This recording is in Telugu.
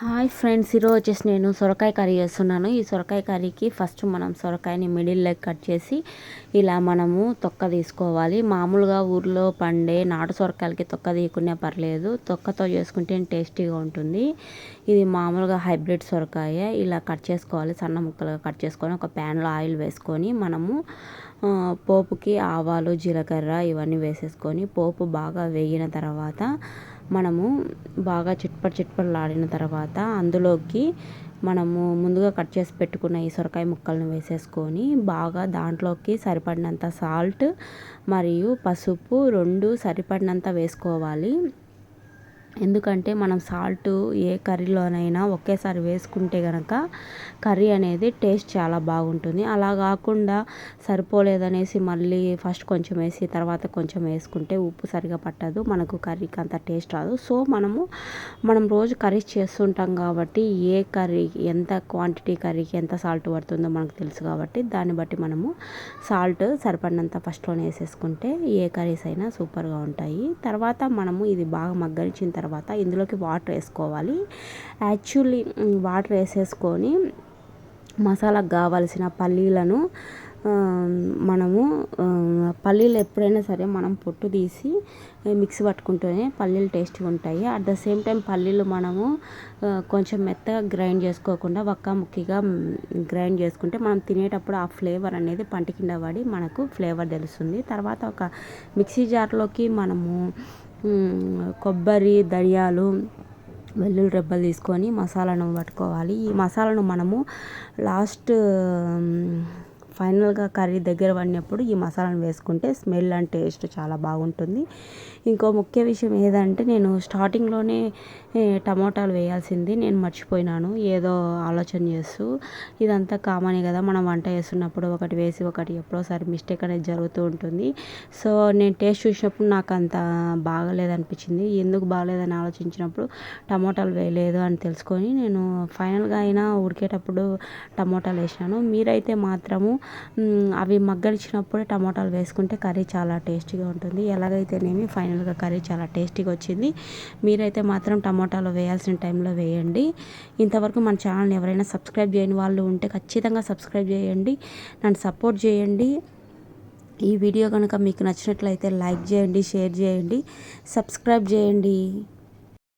హాయ్ ఫ్రెండ్స్ ఈరోజు వచ్చేసి నేను సొరకాయ కర్రీ చేస్తున్నాను. ఈ సొరకాయ కర్రీకి ఫస్ట్ మనం సొరకాయని మిడిల్ లెగ్ కట్ చేసి ఇలా మనము తొక్క తీసుకోవాలి. మామూలుగా ఊర్లో పండే నాటు సొరకాయలకి తొక్క తీయకుండా పర్లేదు. తొక్కతో చేసుకుంటే టేస్టీగా ఉంటుంది. ఇది మామూలుగా హైబ్రిడ్ సొరకాయ. ఇలా కట్ చేసుకోవాలి. సన్న ముక్కలుగా కట్ చేసుకొని ఒక ప్యాన్లో ఆయిల్ వేసుకొని మనము పోపుకి ఆవాలు జీలకర్ర ఇవన్నీ వేసేసుకొని పోపు బాగా వేగిన తర్వాత మనము బాగా చిట్పట్ చిట్పట్లాడిన తర్వాత అందులోకి మనము ముందుగా కట్ చేసి పెట్టుకున్న ఈ సొరకాయ ముక్కలను వేసేసుకొని బాగా దాంట్లోకి సరిపడినంత సాల్ట్ మరియు పసుపు రెండు సరిపడినంత వేసుకోవాలి. ఎందుకంటే మనం సాల్ట్ ఏ కర్రీలోనైనా ఒకేసారి వేసుకుంటే కనుక కర్రీ అనేది టేస్ట్ చాలా బాగుంటుంది. అలా కాకుండా సరిపోలేదనేసి మళ్ళీ ఫస్ట్ కొంచెం వేసి తర్వాత కొంచెం వేసుకుంటే ఉప్పు సరిగా పట్టదు మనకు కర్రీకి అంత టేస్ట్ రాదు. సో మనము మనం రోజు కర్రీస్ చేస్తుంటాం కాబట్టి ఏ కర్రీ ఎంత క్వాంటిటీ కర్రీకి ఎంత సాల్ట్ పడుతుందో మనకు తెలుసు కాబట్టి దాన్ని బట్టి మనము సాల్ట్ సరిపడినంత ఫస్ట్లోనే వేసేసుకుంటే ఏ కర్రీస్ అయినా సూపర్గా ఉంటాయి. తర్వాత మనము ఇది బాగా మగ్గరించిన తర్వాత తర్వాత ఇందులోకి వాటర్ వేసుకోవాలి. యాక్చువల్లీ వాటర్ వేసేసుకొని మసాలాకు కావాల్సిన పల్లీలను మనము పల్లీలు ఎప్పుడైనా సరే మనం పొట్టు తీసి మిక్సీ పట్టుకుంటూనే పల్లీలు టేస్ట్గా ఉంటాయి. అట్ ద సేమ్ టైం పల్లీలు మనము కొంచెం మెత్తగా గ్రైండ్ చేసుకోకుండా ఒక్క ముక్కిగా గ్రైండ్ చేసుకుంటే మనం తినేటప్పుడు ఆ ఫ్లేవర్ అనేది పంట కింద పడి మనకు ఫ్లేవర్ తెలుస్తుంది. తర్వాత ఒక మిక్సీ జార్లోకి మనము కొబ్బరి ధనియాలు వెల్లుల్లి రెబ్బలు తీసుకొని మసాలాను పట్టుకోవాలి. ఈ మసాలాను మనము లాస్ట్ ఫైనల్గా కర్రీ దగ్గర పడినప్పుడు ఈ మసాలాను వేసుకుంటే స్మెల్ అండ్ టేస్ట్ చాలా బాగుంటుంది. ఇంకో ముఖ్య విషయం ఏదంటే నేను స్టార్టింగ్లోనే టమోటాలు వేయాల్సింది నేను మర్చిపోయినాను. ఏదో ఆలోచన చేస్తూ ఇదంతా కామనే కదా మనం వంట చేస్తున్నప్పుడు ఒకటి వేసి ఒకటి ఎప్పుడోసారి మిస్టేక్ అనేది జరుగుతూ ఉంటుంది. సో నేను టేస్ట్ చూసినప్పుడు నాకు అంత బాగలేదనిపించింది. ఎందుకు బాగలేదని ఆలోచించినప్పుడు టమోటాలు వేయలేదు అని తెలుసుకొని నేను ఫైనల్గా అయినా ఉడికేటప్పుడు టమోటాలు వేసాను మీరైతే మాత్రము అవి మగ్గనిచ్చినప్పుడే టమోటాలు వేసుకుంటే కర్రీ చాలా టేస్టీగా ఉంటుంది. ఎలాగైతేనేమి ఫైనల్గా కర్రీ చాలా టేస్టీగా వచ్చింది. మీరైతే మాత్రం టమోటాలు వేయాల్సిన టైంలో వేయండి. ఇంతవరకు మన ఛానల్ని ఎవరైనా సబ్స్క్రైబ్ చేయని వాళ్ళు ఉంటే ఖచ్చితంగా సబ్స్క్రైబ్ చేయండి. నన్ను సపోర్ట్ చేయండి. ఈ వీడియో కనుక మీకు నచ్చినట్లయితే లైక్ చేయండి షేర్ చేయండి సబ్స్క్రైబ్ చేయండి.